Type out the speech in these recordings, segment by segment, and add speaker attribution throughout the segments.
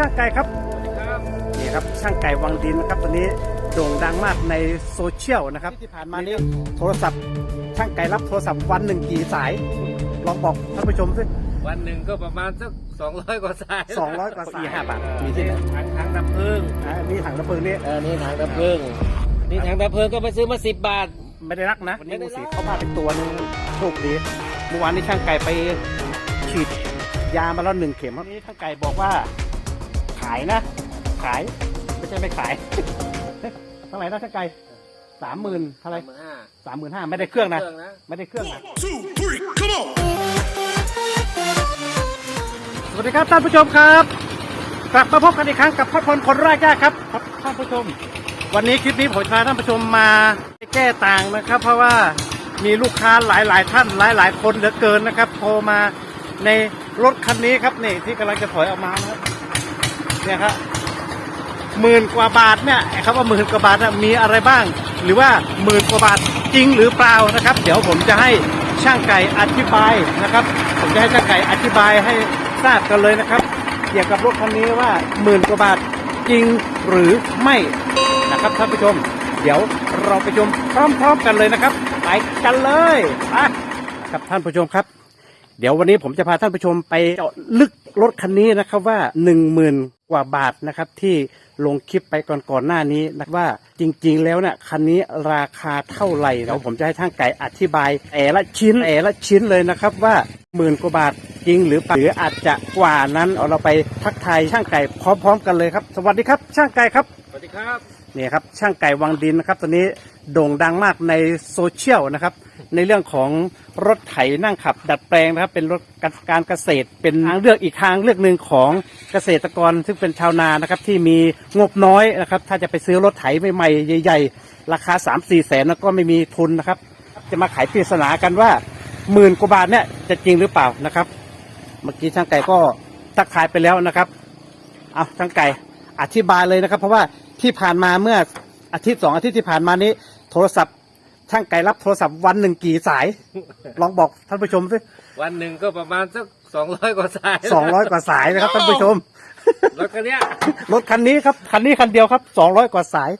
Speaker 1: ช่างไก่ครับ
Speaker 2: ครับ
Speaker 1: นี่ครับช่างไก่วังดินนะครับตอนนี้โด่งดังมากในโซเชียลนะครับที่ผ่านมานี้โทรศัพท์ ช่างไก่รับโทรศัพท์วันหนึ่งกี่สายลองบอกท่านผู้ชมสิ
Speaker 2: วันหนึ่งก็ประมาณสักสองร้อยกว่าสาย
Speaker 1: สองร้อยกว่าสายห้าบาท
Speaker 2: เออ
Speaker 1: มีที่ไหน
Speaker 2: ถังถังดับเพลิง
Speaker 1: อ่านี่ถังระเบิดนี่
Speaker 2: เออนี่ถังดับเพลิงนี่ถังดับเพลิงก็ไปซื้อมาสิบบาท
Speaker 1: ไม่ได้รักนะวันนี้
Speaker 2: ไม่
Speaker 1: ดู
Speaker 2: ได้รั
Speaker 1: สิ
Speaker 2: ก
Speaker 1: เข้ามาเป็นตัวนึงโชคดีเมื่อวานนี้ช่างไก่ไปฉีดยามาแล้วหนึ่งเข็มวันนี้ช่างไก่บอกว่า ขายนะ ขาย ไม่ใช่ไม่ขาย เท่าไหร่นะช่างไก่สามหมื่นเท่าไหร่
Speaker 2: หมื่นห้า
Speaker 1: สามหมื่นห้าไม่ได้เครื่องนะ
Speaker 2: เครื่องนะ
Speaker 1: ไม่ได้เครื่องนะ
Speaker 3: two, three, come on!
Speaker 1: สวัสดีครับท่านผู้ชมครับ กลับมาพบกันอีกครั้งกับพ่อพลคนรากยากครับครับท่านผู้ชม วันนี้คลิปนี้ผมจะพาท่านผู้ชมมาแก้ต่างนะครับ เพราะว่ามีลูกค้าหลายๆ ท่านหลาย ๆ คนเหลือเกินนะครับโทรมาในรถคันนี้ครับนี่ที่กำลังจะถอยออกมานะครับ เนี่ยครับหมื่นกว่าบาทเนี่ยไอ้คำว่าหมื่นกว่าบาทนะมีอะไรบ้าง หรือว่าหมื่นกว่าบาทจริงหรือเปล่านะครับ เดี๋ยวผมจะให้ช่างไก่อธิบายนะครับ ผมจะให้ช่างไก่อธิบายให้ทราบกันเลยนะครับ เกี่ยวกับรถคันนี้ว่าหมื่นกว่าบาทจริงหรือไม่นะครับท่านผู้ชม เดี๋ยวเราไปชมพร้อมๆกันเลยนะครับไปกันเลยไปครับท่านผู้ชมครับ เดี๋ยววันนี้ผมจะพาท่านผู้ชมไปเจาะลึกรถคันนี้นะครับว่าหนึ่งหมื่นกว่าบาทนะครับที่ลงคลิปไปก่อนก่อนหน้านี้นะว่าจริงๆแล้วเนี่ยคันนี้ราคาเท่าไหร่เดี๋ยวผมจะให้ท่างไก่อธิบายแต่ละชิ้นแต่ละชิ้นเลยนะครับว่าหมื่นกว่าบาทจริงหรือเปล่าหรืออาจจะกว่านั้นเอาเราไปทักทายช่างไก่พร้อม ๆ กันเลยครับ สวัสดีครับ ช่างไก่ครับ
Speaker 2: สวัสดีครับ
Speaker 1: นี่ครับช่างไก่วังดินนะครับตอนนี้โด่งดังมากในโซเชียลนะครับ ในเรื่องของรถไถนั่งขับ ดัดแปลงนะครับ เป็นรถการเกษตร เป็นทางเลือกอีกทางเลือกหนึ่งของเกษตรกรซึ่งเป็นชาวนานะครับ ที่มีงบน้อยนะครับ ถ้าจะไปซื้อรถไถใหม่ๆใหญ่ ๆ ราคา 3 4 แสนแล้วก็ไม่มีทุนนะครับ จะมาขายปริศนากันว่าหมื่นกว่าบาทเนี่ยจะจริงหรือเปล่านะครับ เมื่อกี้ช่างไก่ก็ทักทายไปแล้วนะครับ เอาช่างไก่อธิบายเลยนะครับ เพราะว่า ที่ผ่านมาเมื่ออาทิตย์สองอาทิตย์ที่ผ่านมานี้ โทรศัพท์ ช่างไก่รับโทรศัพท์วันหนึ่งกี่สาย ลองบอกท่านผู้ชมสิ
Speaker 2: วันหนึ่งก็ประมาณสักสองร้อยกว่าสาย
Speaker 1: สองร้อยกว่าสายนะครับท่านผู้ชม
Speaker 2: รถคันเนี้ย
Speaker 1: รถคันนี้ครับคันนี้คันเดียวครับสองร้อยกว่าสาย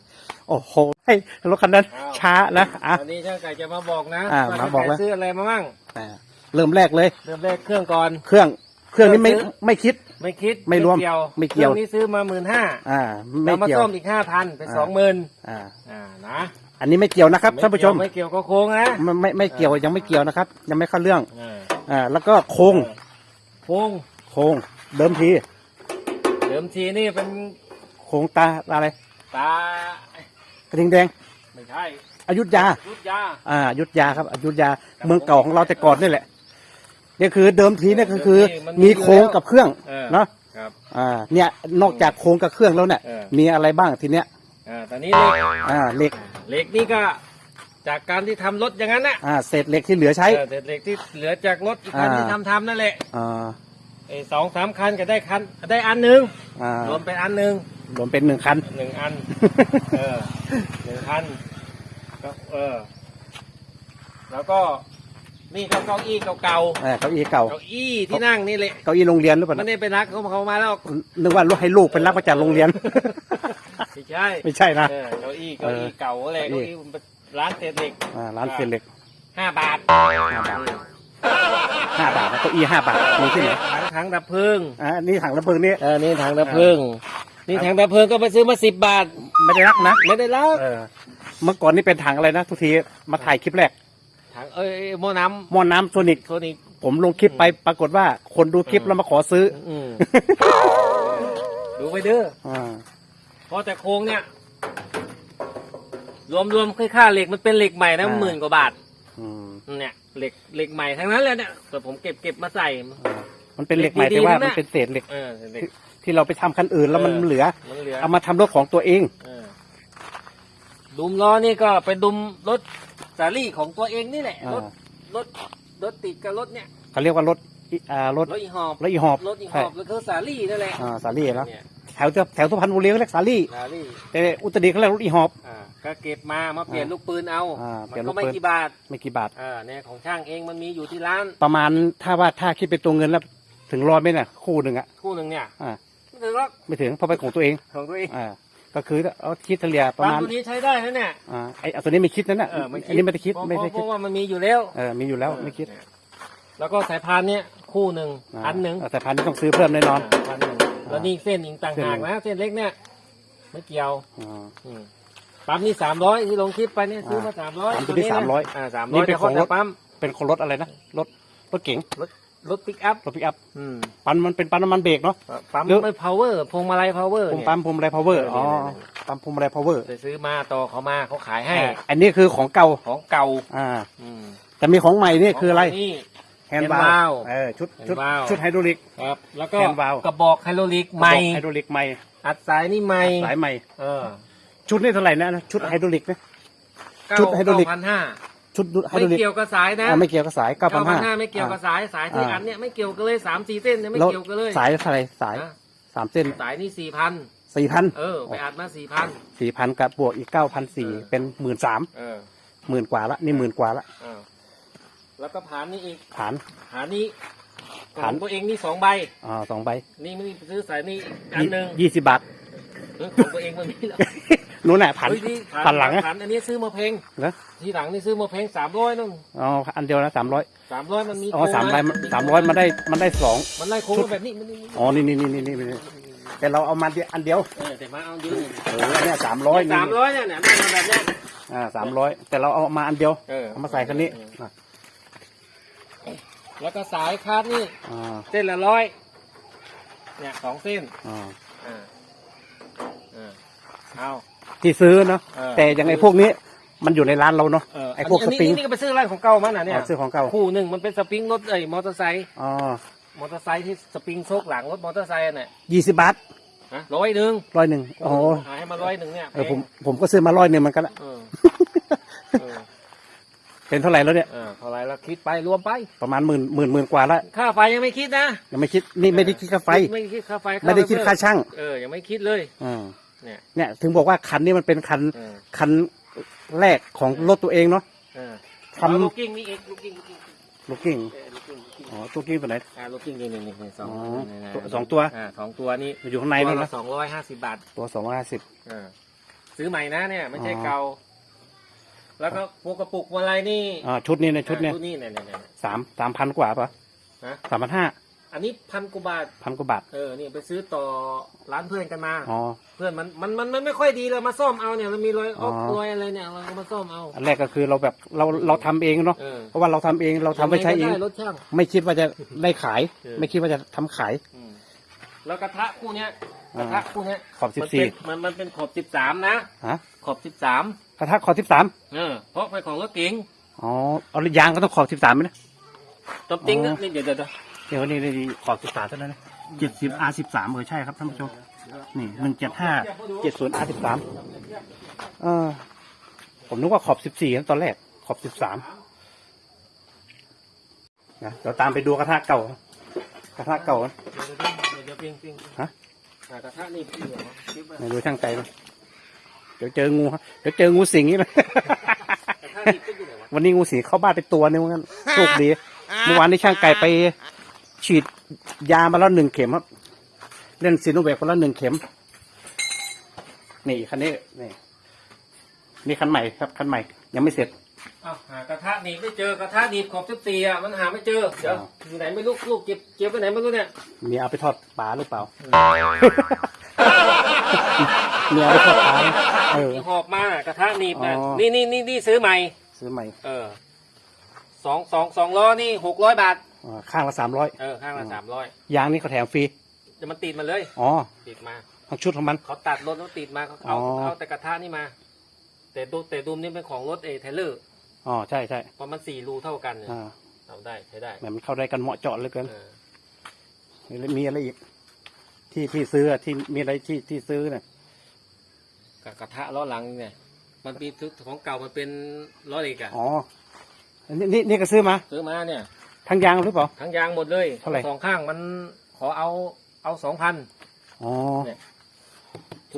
Speaker 1: โอ้โหให้รถคันนั้นช้านะอะ
Speaker 2: วันนี้ช่างไก่จะมาบอกนะ
Speaker 1: อ่า
Speaker 2: ว่
Speaker 1: มาบอก
Speaker 2: ช่ง
Speaker 1: แล้ว
Speaker 2: ไซื้ออะไรมามั่ง
Speaker 1: อ่าเริ่มแรกเลย
Speaker 2: เริ่มแรกเครื่องก่อน
Speaker 1: เครื่อง เครื่องนี้ไม่
Speaker 2: ซื้อ
Speaker 1: ไม่คิด
Speaker 2: ไม่คิด
Speaker 1: ไม่รวม
Speaker 2: เกี่ยว
Speaker 1: ไม่เกี่ยว
Speaker 2: ครื่องนี้ซื้อมาหมื่นห้า
Speaker 1: อ่า ไม่
Speaker 2: เรามา
Speaker 1: เกี่ยว
Speaker 2: ซ่อมอีกห้าพันเป็น
Speaker 1: อ่า
Speaker 2: สองหมื่น
Speaker 1: อ่า
Speaker 2: อ่านะ
Speaker 1: อันนี้ไม่เกี่ยวนะครับท่านผู้ชม
Speaker 2: ไม่เกี่ยวก็โค้งนะ
Speaker 1: ไม่ไม่ไม่เกี่ยวยังไม่เกี่ยวนะครับ ยังไม่เข้าเรื่อง
Speaker 2: อ่า
Speaker 1: อ่า แล้วก็โครง
Speaker 2: โค้ง
Speaker 1: โครงเดิมที
Speaker 2: เดิมทีนี่เป็น
Speaker 1: โครงตาอะไร
Speaker 2: ตาก
Speaker 1: ระทิงแดง
Speaker 2: ไม่ใช่
Speaker 1: อยุธยา
Speaker 2: ยุทธยา
Speaker 1: อ่าอยุธยาครับอยุธยาเมืองเก่าของเราแต่ก่อนนี่แหละ เนี่ยคือเดิมทีเนี่ยก็คือมีโครงกับเครื่อง
Speaker 2: เออ
Speaker 1: เนาะ
Speaker 2: ครับ
Speaker 1: อ่าเนี่ยนอกจากโครงกับเครื่องแล้วเนี่ย
Speaker 2: เออ
Speaker 1: มีอะไรบ้างทีเนี้ย
Speaker 2: อ่าตอนนี้เหล็ก
Speaker 1: อ่าเหล็ก
Speaker 2: เหล็กนี่ก็จากการที่ทำรถอย่างนั้นนะ
Speaker 1: อ่าเศษเหล็กที่เหลือใช้
Speaker 2: เออแต่เหล็กที่เหลือจากรถอีกคัน
Speaker 1: อ่า
Speaker 2: ที่ทำทำนั่นแหละ
Speaker 1: อ่า
Speaker 2: ไอ้สองสามคันก็ได้คันได้อันหนึ่ง
Speaker 1: อ่าร
Speaker 2: วมเป็นอันหนึ่ง
Speaker 1: รวมเป็นหนึ่งคัน
Speaker 2: หนึ่งอันเออหนึ่งคันก็เออแล้วก็ นี่ก็เก้าอี้เก่า
Speaker 1: อ่าเก้าอี้เก่า
Speaker 2: ๆเก้าอี้ที่นั่งนี่แหละ
Speaker 1: เก้าอี้โรงเรียนหรือเปล่า
Speaker 2: ไม่
Speaker 1: นะ
Speaker 2: ได้ไปรักเขาเขามาแล้ว
Speaker 1: นึกว่าลูกให้ลูกเป็นรับมาจากโรงเรียน
Speaker 2: ไม่ใช่
Speaker 1: ไม่ใช่นะ
Speaker 2: เออเก้าอี้เก้าอี้เก่าอะไร
Speaker 1: เก้า
Speaker 2: เก้า
Speaker 1: อี้
Speaker 2: อี้ร้านเศษเหล็ก
Speaker 1: อ่าร้านเศษเหล็ก
Speaker 2: ห้าบาท
Speaker 1: ห้าบาทห้าบาทนะเก้าอี้ห้าบาทมีที่ไหน
Speaker 2: ถังถังดับเพลิง
Speaker 1: อ่านี่ถังระเบิดนี่
Speaker 2: เออนี่ถังดับเพลิงนี่ถังดับเพลิงก็ไปซื้อมาสิบบาท
Speaker 1: ไม่ได้รักนะ
Speaker 2: ไม่ได้แล้ว
Speaker 1: เออเมื่อก่อนนี่เป็นถังอะไรนะทุกทีมาถ่ายคลิปแรก
Speaker 2: ถังเอ้ยหม้อน้
Speaker 1: หม้อน้ำโซนิกำ
Speaker 2: โซนิก
Speaker 1: ผมลงคลิปไปปรากฏว่าคนดูคลิปแล้วมาขอซื้อ
Speaker 2: อืมดูไปเด้อ
Speaker 1: อ่า
Speaker 2: เพราะแต่โครงเนี่ย รวมรวมค่าค่าเหล็กมันเป็นเหล็กใหม่นะหมื่นกว่าบาท
Speaker 1: อืม
Speaker 2: เนี่ยเหล็กเหล็กใหม่ทั้งนั้นเลยเนี่ยแต่ผมเก็บเก็บมาใส่
Speaker 1: อ่ามันเป็นเหล็กใหม่
Speaker 2: ดีๆ
Speaker 1: แต่ว่า
Speaker 2: นะ
Speaker 1: มันเป็นเศษเหล็ก
Speaker 2: เออเหล็ก
Speaker 1: ที่เราไปทำคันอื่นแล้วมัน
Speaker 2: เออ
Speaker 1: เหลือ
Speaker 2: มันเหลือ
Speaker 1: เอามาทำรถของตัวเอง
Speaker 2: เออ ดุมล้อนี่ก็เป็นดุมรถสาลี่ของตัวเองนี่แหละ
Speaker 1: อ่าร
Speaker 2: ถรถรถติดกับรถเนี่ย
Speaker 1: เขาเรียกว่ารถอิอ่ารถ
Speaker 2: รถอีหอบ
Speaker 1: รถอีหอบ
Speaker 2: รถอีห
Speaker 1: ใช่
Speaker 2: อบแล้วก็สาลี่นั่นแหละ
Speaker 1: อ่าสาลี่แล้ว
Speaker 2: เนี่ย
Speaker 1: แถวแถวสุพรรณบุรีเขาเรียกสาลี่
Speaker 2: สาลี่
Speaker 1: แต่อุตรดิตถ์เขาเรียกรถอีหอบ
Speaker 2: อ่าก็เก็บมามาเปลี่ยน
Speaker 1: อ่า
Speaker 2: ลูกปืนเอา
Speaker 1: อ่าเปลี่
Speaker 2: มั
Speaker 1: ยน
Speaker 2: น
Speaker 1: ลู
Speaker 2: ก็
Speaker 1: ก
Speaker 2: ไม่
Speaker 1: ปืน
Speaker 2: กี่บาท
Speaker 1: ไม่กี่บาท
Speaker 2: อ่าเนี่ยของช่างเองมันมีอยู่ที่ร้าน
Speaker 1: ประมาณถ้าว่าถ้าคิดเป็นตัวเงินแล้วถึงร้อยไหมเนี่ยคู่หนึ่งอะ
Speaker 2: คู่หนึ่งเนี่ย
Speaker 1: อ่า
Speaker 2: ถึงหรอก
Speaker 1: ไม่ถึงเพราะเป็นของตัวเอง
Speaker 2: ของตัวเอง
Speaker 1: อ่า ก็คือเอาคิดเฉลี่ยประ
Speaker 2: ปั๊ม
Speaker 1: มาณ
Speaker 2: ตัวนี้ใช้ได้นะเนี่ย
Speaker 1: อ่าไอเอาตัวนี้ไม่คิดนั่นน่ะ
Speaker 2: เออไม่คิด
Speaker 1: อันนี้ไม่ได้คิด
Speaker 2: เพราะ
Speaker 1: ไม่ได้
Speaker 2: เพ
Speaker 1: คิด
Speaker 2: ราะว่ามันมีอยู่แล้ว
Speaker 1: เออมีอยู่แล้วไม่คิด
Speaker 2: เนี่ยแล้วก็สายพานเนี่ยคู่หนึ่งพันหนึ่งา
Speaker 1: แต่พันนี้ต้องซื้อเพิ่มแน่นอน
Speaker 2: พันหนึ่งแล้วนี่เส้นอีกต่างหากนะเส้นเล็กเนี่ยไม่เกี่ยว
Speaker 1: อ่า
Speaker 2: อืมปั๊มนี่สามร้อยที่ลงคลิปไปเนี่ยซื้อมาสามร้อย
Speaker 1: ปั๊มตัวนี้300
Speaker 2: อ่าสาม
Speaker 1: นี่
Speaker 2: ร้อย
Speaker 1: เป็นของรถ
Speaker 2: ปั๊ม
Speaker 1: เป็นคนรถอะไรนะรถรถเก๋ง
Speaker 2: รถ ปิกอัพ
Speaker 1: รถปิกอัพ
Speaker 2: อืม
Speaker 1: ปั๊มมันเป็นปั๊มน้ำมันเบรกเนาะ
Speaker 2: ปั๊ม
Speaker 1: หรือ
Speaker 2: ไม่ power พวงมาลัย power
Speaker 1: ผม
Speaker 2: เนี่ย
Speaker 1: ปั๊มพวงมาลัยพาวเวอร์
Speaker 2: เออ
Speaker 1: อ๋อ
Speaker 2: เนี่ย
Speaker 1: ปั๊มพวงมาลัยพาวเวอร์
Speaker 2: ไปซื้อมาต่อเขามาเขาขายให้
Speaker 1: อันนี้คือของเก่า
Speaker 2: ของเก่า
Speaker 1: อ่า
Speaker 2: อืม
Speaker 1: แต่มีของใหม่นี่คืออะไร
Speaker 2: นี่
Speaker 1: แฮนด์
Speaker 2: hand
Speaker 1: บา
Speaker 2: valve
Speaker 1: เออชุดชุด
Speaker 2: hand valve
Speaker 1: ชุดไฮดรอลิก
Speaker 2: ครับ แล้วก็
Speaker 1: hand valve
Speaker 2: กระบอกไฮโดรลิกใหม่
Speaker 1: ไฮดรอลิกใหม่
Speaker 2: อัดสายนี่ใหม่
Speaker 1: สายใหม่
Speaker 2: เออ
Speaker 1: ชุดนี่เท่าไหร่นะชุดไฮดรอลิกนะ ชุดไฮโดรลิก
Speaker 2: พันห้า
Speaker 1: ชุดไฮ
Speaker 2: ไม่
Speaker 1: ดรอลิก
Speaker 2: เกี่ยวกับสายนะ
Speaker 1: อ่าไม่เกี่ยวกับสายเก้าพันห้า
Speaker 2: 9,500ไม่เกี่ยวกับสายสายที่
Speaker 1: อ่า
Speaker 2: อันเนี่ยไม่เกี่ยวกันเลยสามสี่เส้นเนี่ยไม่
Speaker 1: แล้ว
Speaker 2: เกี่ยวกันเลย
Speaker 1: สายเท่าไหร่สาย
Speaker 2: นะ
Speaker 1: สามเส้น
Speaker 2: สายนี่สี่พัน
Speaker 1: สี่พัน
Speaker 2: เออไปอัดมาสี่พัน
Speaker 1: สี่พันกับบวกอีกเก้าพันสี่
Speaker 2: เออ
Speaker 1: เป็นหมื่นสาม
Speaker 2: เออ
Speaker 1: หมื่นกว่าละนี่หมื่นกว่าละ
Speaker 2: เออแล้วก็ผานนี่อีก
Speaker 1: ฐาน
Speaker 2: ผานนี้ข
Speaker 1: ผา
Speaker 2: อนงตัวเองนี่สองใบ
Speaker 1: อ่าสองใบ
Speaker 2: นี่ไม่ได้ซื้อสายนี่อีกอันหนึ่ง
Speaker 1: ยี่สิบบาท
Speaker 2: เออ ของตัวเองมันมีแล้ว
Speaker 1: นู้นแหละผัน
Speaker 2: เฮ้ยนี่
Speaker 1: ผันหลังอะ
Speaker 2: ผันอันนี้ซื้อมาเพลง
Speaker 1: นะ
Speaker 2: ทีหลังนี่ซื้อมาเพลงสามร้อยนึง
Speaker 1: อ๋ออันเดียวนะสามร้อย
Speaker 2: สามร้อยมันมี
Speaker 1: อ๋อ
Speaker 2: โค้ง
Speaker 1: สาม
Speaker 2: นะ
Speaker 1: ใบสามร้อยมันได้มันได้สอง
Speaker 2: มันไล่โค้ง
Speaker 1: ชุด
Speaker 2: แบบนี้มันนี่
Speaker 1: อ๋อนี่นี่นี่นี่นี่นี่แต่เราเอามาเดียวอันเดียว
Speaker 2: เออแต่มาเอาเยอะ
Speaker 1: โอ้โหเนี่ยสามร้อย
Speaker 2: สามร้อยเนี่ยเนี่ยได้มาแบบเนี้ย
Speaker 1: อ่าสามร้อยแต่เราเอามาอันเดียว
Speaker 2: เออ
Speaker 1: เอามาใส่คันนี้อะ
Speaker 2: แล้วก็สายคาดนี่
Speaker 1: อ่า
Speaker 2: เส้นละร้อยเนี่ยสองเส้น
Speaker 1: อ่า
Speaker 2: อ่าอ่าเอา
Speaker 1: ที่ซื้อเนาะ
Speaker 2: เออ
Speaker 1: แต่อย่างไอ้พวกนี้มันอยู่ในร้านเราเนาะ
Speaker 2: เออ
Speaker 1: ไอ้พวก
Speaker 2: น
Speaker 1: ส
Speaker 2: นี้
Speaker 1: ปริง
Speaker 2: อันนี้ก็ไปซื้อร้านของเก่ามาน่ะเนี่ย
Speaker 1: อ๋อซื้อของเก่า
Speaker 2: คู่หนึ่งมันเป็นสปริงรถไอ้ยมอเตอร์ไซค์
Speaker 1: อ๋อ
Speaker 2: มอเตอร์ไซค์ที่สปริงโชกหลังรถมอเตอร์ไซค์อะเนี่ย
Speaker 1: ยี่สิบบาท
Speaker 2: ฮะร้อยหนึ่ง
Speaker 1: ร้อยหนึ่งโอ้โห
Speaker 2: ขายให้มาร้อยหนึ่งเนี่ย
Speaker 1: เออผมผมก็ซื้อมาร้อยหนึ่งเหมือนกันละ
Speaker 2: เออเออ
Speaker 1: เป็นเท่าไหร่แล้วเนี่ย
Speaker 2: เออเท่าไหรแล้วคิดไปรวมไป
Speaker 1: ประมาณหมื่นหมื่นหมื่นกว่าละ
Speaker 2: ค่าไฟยังไม่คิดนะ
Speaker 1: ยังไม่คิดนี่ไม่ได้คิดค่าไฟ
Speaker 2: ไม่คิดค่าไฟ
Speaker 1: ไม่ได้คิดค่าช่าง
Speaker 2: เออยังไม่คิดเลย
Speaker 1: อืม
Speaker 2: เนี่ย
Speaker 1: เนี่ยถึงบอกว่าคันนี้มันเป็นคัน
Speaker 2: เออ
Speaker 1: คันแรกของรถตัวเองเนาะ
Speaker 2: เออ
Speaker 1: ทำ
Speaker 2: เอาลูกกิ้งนี่เองลูกกิ้งลูกกิ้ง
Speaker 1: ลูกกิ้ง
Speaker 2: เออลูกกิ้งลูกกิ้ง
Speaker 1: อ๋อตัวกิ้งตัวไหน
Speaker 2: อ่าลูกกิ้งนี่นี่นี่นี่สอง
Speaker 1: อ๋อ
Speaker 2: นี่นะ
Speaker 1: ตัวสองตัว
Speaker 2: อ่าสองตัวนี้
Speaker 1: อยู่ข้างใน
Speaker 2: ตัว
Speaker 1: นู่น
Speaker 2: ละ
Speaker 1: นะ
Speaker 2: สองร้อยห้าสิบบาท
Speaker 1: ตัวสองร้อยห้าสิบ
Speaker 2: เออซื้อใหม่นะเนี่ยไม่ใช่
Speaker 1: อ๋อ
Speaker 2: เก่า แล้วก็พวกกระปุกอะไรนี่
Speaker 1: อ่าชุดนี้เนี่ยชุดเนี่ย
Speaker 2: อ่าชุดนี้เนี่ยเนี่ยเนี่ย
Speaker 1: สามสามพันกว่าปะ
Speaker 2: ฮะ
Speaker 1: สามพันห้า
Speaker 2: อันนี้พันกว่าบาท
Speaker 1: พันกว่าบาท
Speaker 2: เออนี่ไปซื้อต่อร้านเพื่อนกันมา
Speaker 1: อ๋อ
Speaker 2: เพื่อนมันมันมันมันไม่ค่อยดีเลยมาซ่อมเอาเนี่ยมันมีรอยออก
Speaker 1: อ๋อ
Speaker 2: รอยอะไรเนี่ยเราก็มาซ่อมเอา
Speaker 1: อันแรกก็คือเราแบบเราเราทำเองเนาะ
Speaker 2: เออ
Speaker 1: เพราะว่าเราทำเองเราทำไปใช้เอง
Speaker 2: ยังงก็ได้รถช่าง
Speaker 1: ไม่คิดว่าจะได้ขาย
Speaker 2: เออ
Speaker 1: ไม่คิดว่าจะทำขาย
Speaker 2: อืมแล้วกระทะคู่เนี้ยก
Speaker 1: อ่า
Speaker 2: ระทะคู่เนี้ย
Speaker 1: ขอบสิบ
Speaker 2: มัน
Speaker 1: สี่
Speaker 2: เป็นมันมันเป็นขอบสิบสามนะ
Speaker 1: ฮะ
Speaker 2: ขอบสิบสาม
Speaker 1: กระทะขอบสิบสาม
Speaker 2: เออเพราะเป็นของรถเก๋ง
Speaker 1: อ๋อเอายางก็ต้องขอบสิบสามไหมนะ
Speaker 2: ตบจริง
Speaker 1: อ๋
Speaker 2: นะ
Speaker 1: อ
Speaker 2: นี่เดี๋ยวเดี๋ยวเดี๋ยว
Speaker 1: เดี๋ยวนี่นี่ขอบสิบสามเท่านั้นนะเจ็ดสิบ R สิบสามเออใช่ครับท่านผู้ชม นี่หนึ่งเจ็ดห้าเจ็ดศูนย์ R สิบสามเออผมนึกว่าขอบสิบสี่ตอนแรก ขอบสิบสามนะเราตามไปดูกระทะเก่ากระทะเก่านะ
Speaker 2: เดี๋ยวเดี๋ยวเดี๋ยวปิ้งปิ้ง
Speaker 1: ฮะ
Speaker 2: อ่ากระทะนี่ปิ้งเหรอปิ้งไป
Speaker 1: มาดูช่างใจเลย เดี๋ยวเจองูครับเดี๋ยวเจองูสิงนี่เลย
Speaker 2: กระทะนี่ปิ้งอยู่ไหนวะ
Speaker 1: วันนี้งูสิงเข้าบ้านไปตัวนึงเหมือนกันโชคดีเมื่อวานนี้ช่างไก่ไป ฉีดยามาแล้วหนึ่งเข็มครับ เล่นซีโนแวคมาแล้วหนึ่งเข็ม นี่คันนี้นี่นี่คันใหม่ครับคันใหม่ ยังไม่เสร็จ
Speaker 2: อ้าวหากระทะหนีบไม่เจอกระทะหนีบขอบสิบสี่อะมันหาไม่เจอเดี๋ยว
Speaker 1: อ้าว
Speaker 2: อยู่ไหนไม่รู้ลูกเก็บเก็บไปไหนไม่รู้เนี่ย
Speaker 1: มีเอาไปทอดปลาหรือเปล่ามีเอาไปทอดปลาไหม เออ
Speaker 2: ที่หอบมาน่ะกระทะหนีบนะ
Speaker 1: อ๋อ
Speaker 2: นี่นี่นี่นี่ซื้อใหม่
Speaker 1: ซื้อใหม่
Speaker 2: เออสองสองสองล้อนี่หกร้อยบาท
Speaker 1: อ่าข้างละสามร้อย
Speaker 2: เออ ข้างละสามร้อย
Speaker 1: ยางนี่เขาแถมฟรี
Speaker 2: จะมันติดมาเลย
Speaker 1: อ๋อ
Speaker 2: ติดมา
Speaker 1: ทั้งชุดของมัน
Speaker 2: เขาตัดรถแล้วติดมาเขาเอา
Speaker 1: อ๋อ
Speaker 2: เอาแต่กระทะนี่มา แต่ดูแต่ดูมนี่เป็นของรถเอเทเลอร์
Speaker 1: อ๋อใช่ใช่
Speaker 2: เพราะมันสี่รูเท่ากันเนี่ย
Speaker 1: อ่า
Speaker 2: เอาได้ใช้ได้
Speaker 1: แหมมันเข้าได้กันเหมาะเจาะเหลยเกิน
Speaker 2: เออ
Speaker 1: มีอะไรอีก ที่ที่ซื้ออะที่มีอะไรที่ที่ซื้อเนี่ย
Speaker 2: กับกระทะล้อหลังเนี่ยมันมีทุกของเก่ามันเป็นล้อเหล็กอะ
Speaker 1: อ๋ออันนี้นี่นี่ก็ซื้อมา
Speaker 2: ซื้อมาเนี่ย
Speaker 1: ทั้งยางหรือเปล่า
Speaker 2: ทั้งยางหมดเลย
Speaker 1: เท่าไหร่
Speaker 2: สองข้างมันขอเอาเอาสองพัน
Speaker 1: อ๋อ
Speaker 2: เนี่ย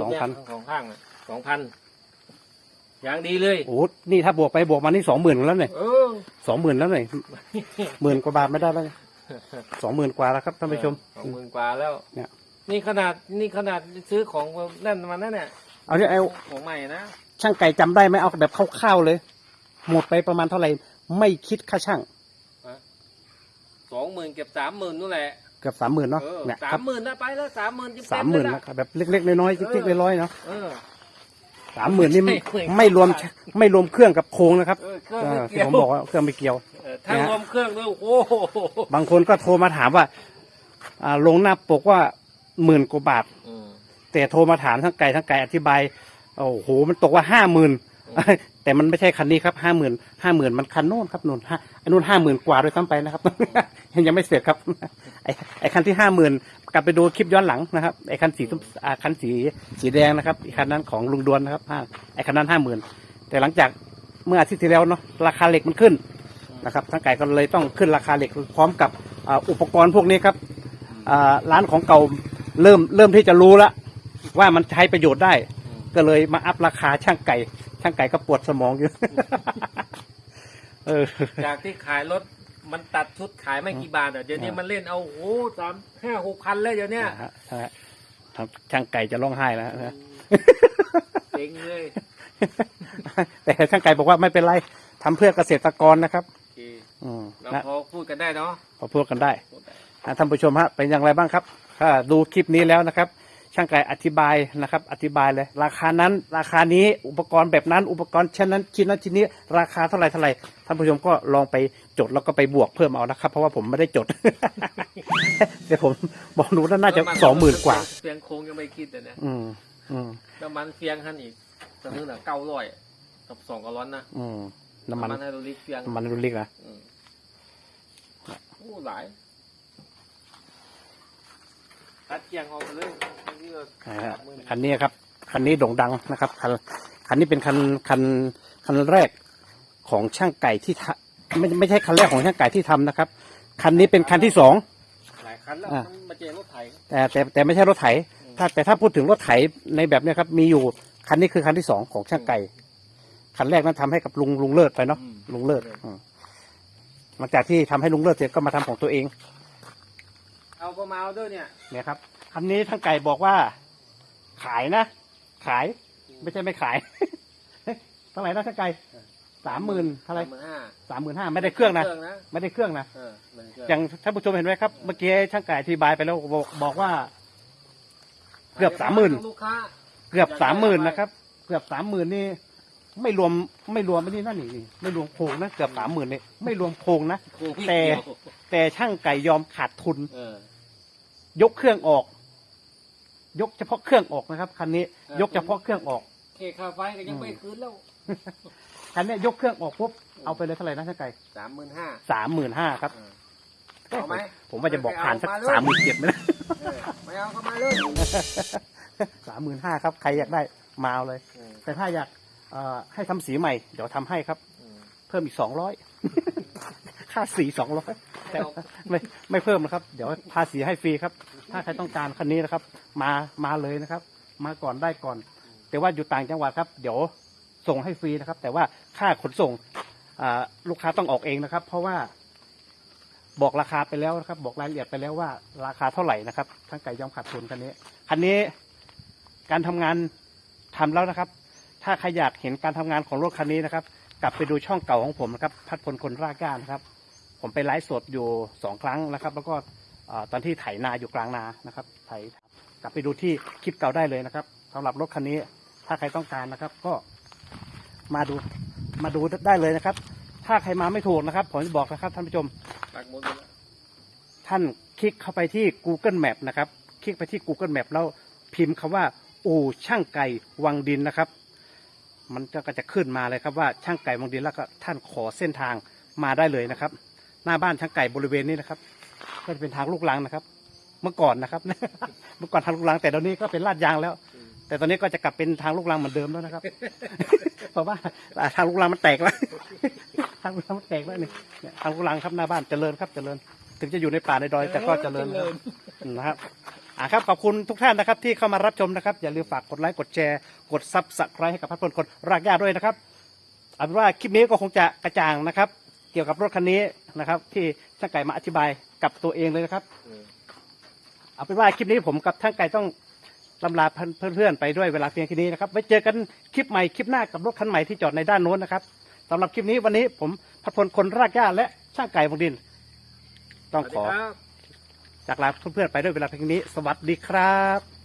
Speaker 1: สองพัน
Speaker 2: สองข้างสองพันยางดีเลย
Speaker 1: โอ้นี่ถ้าบวกไปบวกมานี่สองหมื่นแล้วเนี่ย
Speaker 2: เออ
Speaker 1: สองหมื่นแล้วเนี่ยหมื่นกว่าบาทไม่ได้แล้วเนี่ยสองหมื่นกว่าแล้วครับท่านผู้ชม
Speaker 2: สองหมื่นกว่าแล้ว
Speaker 1: เนี่ย
Speaker 2: นี่ขนาดนี่ขนาดซื้อของนั่นมานั่นเนี่ย
Speaker 1: เอาเนี่ยเอา
Speaker 2: ของใหม่นะ
Speaker 1: ช่างไก่จำได้ไหมเอาแบบคร่าวๆเลย หมดไปประมาณเท่าไหร่ไม่คิดค่าช่าง
Speaker 2: สองหมื่นเก็บสามหมื่นนู่นแหละ
Speaker 1: เกือบสามหมื่นเนาะ
Speaker 2: เออ
Speaker 1: เนี่ย
Speaker 2: สา
Speaker 1: ครั
Speaker 2: ม
Speaker 1: บ
Speaker 2: หมื่นนะไปแล้วสามหมื่น
Speaker 1: สามหมื่นนะครับแบบเล็กๆน้อยๆเล็กๆน้อยๆเนาะ
Speaker 2: เออ
Speaker 1: สามหมื่นนี่
Speaker 2: ไม่เคย
Speaker 1: ไม่รวมไม่รวมเครื่องกับโครงนะครับ
Speaker 2: เออเครื่อง
Speaker 1: เอ
Speaker 2: ไม่
Speaker 1: อ
Speaker 2: เกี่
Speaker 1: ที่
Speaker 2: ยว
Speaker 1: ผมบอกว่าเครื่องไม่เกี่ยว
Speaker 2: เออถ้ารวมเครื่องด้วยโอ้โห
Speaker 1: บางคนก็โทรมาถามว่าอ่าลงหน้าปกว่าหมื่นกว่าบาท
Speaker 2: อืม
Speaker 1: แต่โทรมาถามทั้งไก่ทั้งไก่อธิบายโอ้โหมันตกว่าห้าหมื่นแต่มันไม่ใช่คันนี้ครับห้าหมื่นห้าหมื่นมันคันโน้นครับนู่นห้าอ้นู่นห้าหมื่นกว่าด้วยซ้ำไปนะครับ ยังไม่เสร็จครับ ไอ้ไอ้คันที่ห้าหมื่นกลับไปดูคลิปย้อนหลังนะครับไอ้คันสีอาคันสีสีแดงนะครับอีกคันนั้นของลุงดวนนะครับห้าไอ้คันนั้นห้าหมื่นแต่หลังจากเมื่ออาทิตย์ที่แล้วเนาะราคาเหล็กมันขึ้นนะครับทั้งไก่ก็เลยต้องขึ้นราคาเหล็กพร้อมกับอุปกรณ์พวกนี้ครับร้านของเก่าเริ่มเริ่มที่จะรู้แล้ว ว่ามันใช้ประโยชน์ได้
Speaker 2: อืม
Speaker 1: ก็เลยมาอัพราคาช่างไก่ ช่างไก่ก็ปวดสมองอยู่ เออ
Speaker 2: จากที่ขายรถมันตัดชุดขายไม่กี่บาทอะเดี๋ยวนี้
Speaker 1: อ่ามั
Speaker 2: มันเล่นเอาโอ้โหสามห้าหกพันเลยเดี๋ยวเนี้ย
Speaker 1: นะฮะนะฮะครับช่างไก่จะร้องไห้แล้วนะ
Speaker 2: เจ๋งเลย
Speaker 1: แต่ช่างไก่บอกว่าไม่เป็นไรทำเพื่อเกษตรกรนะครับ
Speaker 2: โอเค
Speaker 1: อืม
Speaker 2: เรา
Speaker 1: นะ
Speaker 2: พอพูดกันได้เนาะ
Speaker 1: พอพูดกันได้
Speaker 2: พูดได้
Speaker 1: อะท่านผู้ชมฮะเป็นอย่างไรบ้างครับ ถ้าดูคลิปนี้แล้วนะครับ ช่างไก่อธิบายนะครับ อธิบายเลย ราคานั้น ราคานี้อุปกรณ์แบบนั้นอุปกรณ์ชิ้นนั้นชิ้นนั้นชิ้นนี้ ราคาเท่าไหร่เท่าไหร่ท่านผู้ชมก็ลองไปจดแล้วก็ไปบวกเพิ่มเอานะครับ เพราะว่าผมไม่ได้จด แต่ผมบอกดูว่าน่าจะสองหมื่นกว่า
Speaker 2: เฟียงโค้งยังไม่คิดเลยเนี่ย
Speaker 1: อืมอืม
Speaker 2: น้ำมันเฟียงท่านอีกตอนนี้น่ะเก้าร้อยกับสองกะร้อนนะ
Speaker 1: อืมน้ำมัน
Speaker 2: ไฮโดรลิกเฟียง
Speaker 1: น้ำมันรุนลิกนะ
Speaker 2: อืมโอ้หลาย ตัดเกียงออกไปเลยนี่ก็
Speaker 1: นะฮะคันนี้ครับ คันนี้โด่งดังนะครับ คันคันนี้เป็นคันคันคันแรกของช่างไก่ที่ทำไม่ไม่ใช่คันแรกของช่างไก่ที่ทำนะครับ คันนี้เป็นคันที่สอง
Speaker 2: หลายคันแล้ว
Speaker 1: อะ
Speaker 2: มันมาเจอรถไถ
Speaker 1: แต่แต่แต่ไม่ใช่รถไถ ถ้าแต่ถ้าพูดถึงรถไถในแบบเนี้ยครับ มีอยู่คันนี้คือคันที่สองของช่างไก่ คันแรกนั้นทำให้กับลุงลุงเลิศไปเนาะ
Speaker 2: อืม
Speaker 1: ลุงเลิศอืมหลังจากที่ทำให้ลุงเลิศเสร็จก็มาทำของตัวเอง
Speaker 2: เอาก็มาเอาด้วยเนี่ย
Speaker 1: เนี่ยครับคันนี้ช่างไก่บอกว่า ขายนะ ขาย ไม่ใช่ไม่ขายเท่าไหร่นะช่างไก่สามหมื่นเท่าไหร่
Speaker 2: สามหมื่นห้า
Speaker 1: สามหมื่นห้าไม่ได้เครื่องนะ
Speaker 2: เครื่องนะ
Speaker 1: ไม่ได้เครื่องนะ
Speaker 2: เออมันเครื่อง
Speaker 1: อย่างท่านผู้ชมเห็นไหมครับเมื่อกี้ช่างไก่อธิบายไปแล้วบอกบอกว่า เกือบสามหมื่น
Speaker 2: ลูกค้า
Speaker 1: เกือบสามหมื่นนะครับ เกือบสามหมื่นนี่ไม่รวมไม่รวมไม่นี่นั่นนี่ไม่รวมโครงนะเกือบสามหมื่นนี่ไม่รวมโครงนะ
Speaker 2: โค้งพี่
Speaker 1: แต่
Speaker 2: เดียว
Speaker 1: แต่ช่างไก่ยอมขาดทุน
Speaker 2: เออ ย
Speaker 1: กเครื่องออก ยกเฉพาะเครื่องออกนะครับคันนี้ยกเฉพาะเครื่องออก
Speaker 2: เคค่าไฟก็ยังไม่คืนแล้ว
Speaker 1: คันนี้ยกเครื่องออกปุ๊บเอาไปเลยเท่าไหร่นะช่างไก่
Speaker 2: สามหมื่นห้า
Speaker 1: สามหมื่นห้าครับ
Speaker 2: เอาไหม
Speaker 1: ผมว่าจะบอกผ่านสัก
Speaker 2: เอามาเลย
Speaker 1: สามหมื่นเจ็ดไหมนะ
Speaker 2: เออไม่เอาเข้ามาเลย
Speaker 1: สามหมื่นห้าครับ ใครอยากได้มาเอาเลย
Speaker 2: เออ
Speaker 1: แต่ถ้าอยากเอ่อให้ทำสีใหม่ เดี๋ยวทำให้ครับ
Speaker 2: เออ
Speaker 1: เพิ่มอีกสองร้อยค่าสีสองร้อย
Speaker 2: ไม่เอา
Speaker 1: ไม่ไม่เพิ่มนะครับ เดี๋ยวภาษีให้ฟรีครับ ถ้าใครต้องการคันนี้นะครับ มามาเลยนะครับ มาก่อนได้ก่อน แต่ว่าอยู่ต่างจังหวัดครับ เดี๋ยวส่งให้ฟรีนะครับ แต่ว่าค่าขนส่งอ่าลูกค้าต้องออกเองนะครับ เพราะว่าบอกราคาไปแล้วนะครับ บอกรายละเอียดไปแล้วว่า ราคาเท่าไหร่นะครับ ทั้งไก่ยอมขาดทุนคันนี้คันนี้การทำงานทำแล้วนะครับ ถ้าใครอยากเห็นการทำงานของรถคันนี้นะครับ กลับไปดูช่องเก่าของผมนะครับพัดพลคนรากหญ้านะครับ ผมไปไลฟ์สดอยู่สองครั้งนะครับ แล้วก็ตอนที่ไถนาอยู่กลางนานะครับไถกลับไปดูที่คลิปเก่าได้เลยนะครับสำหรับรถคันนี้ถ้าใครต้องการนะครับ ก็มาดูมาดูได้เลยนะครับ ถ้าใครมาไม่ถูกนะครับ ผมจะบอกนะครับท่านผู้ชมท่านคลิกเข้าไปที่ Google Map นะครับ คลิกไปที่ Google Map แล้วพิมพ์คำว่าอู่ช่างไก่วังดินนะครับ มันก็จะขึ้นมาเลยครับว่าช่างไก่วังดินแล้วก็ท่านขอเส้นทางมาได้เลยนะครับ หน้าบ้านช่างไก่บริเวณนี้นะครับ ก็จะเป็นทางลูกลังนะครับ เมื่อก่อนนะครับ เมื่อก่อนทางลูกลังแต่ตอนนี้ก็เป็นลาดยางแล้ว แต่ตอนนี้ก็จะกลับเป็นทางลูกลังเหมือนเดิมแล้วนะครับ เพราะว่าทางลูกลังมันแตกแล้วทางลูกลังมันแตกแล้วนี่ทางลูกลังครับหน้าบ้านเจริญครับเจริญ ถึงจะอยู่ในป่าในดอยแต่ก็เจริญนะครับ่ะครับขอบคุณทุกท่านนะครับที่เข้ามารับชมนะครับ อย่าลืมฝากกดไลค์กดแชร์กดซับสไครต์ให้กับพัดพลคนรากหญ้าด้วยนะครับเอาเป็นว่าคลิปนี้ก็คงจะกระจ่างนะครับ เกี่ยวกับรถคันนี้นะครับ ที่ช่างไก่มาอธิบายกับตัวเองเลยนะครับ
Speaker 2: เอา
Speaker 1: เป็นว่าคลิปนี้ผมกับท่านไก่ต้องลำลาเพื่อนๆไปด้วยเวลาเพียงแค่นี้นะครับไว้เจอกันคลิปใหม่คลิปหน้ากับรถคันใหม่ที่จอดในด้านโน้นนะครับสำหรับคลิปนี้วันนี้ผมพัดพลคนรากหญ้าและช่างไก่วงดิน ต้องขอ จากลาเพื่อนๆไปด้วยเวลาเพียงนี้ สวัสดีครับ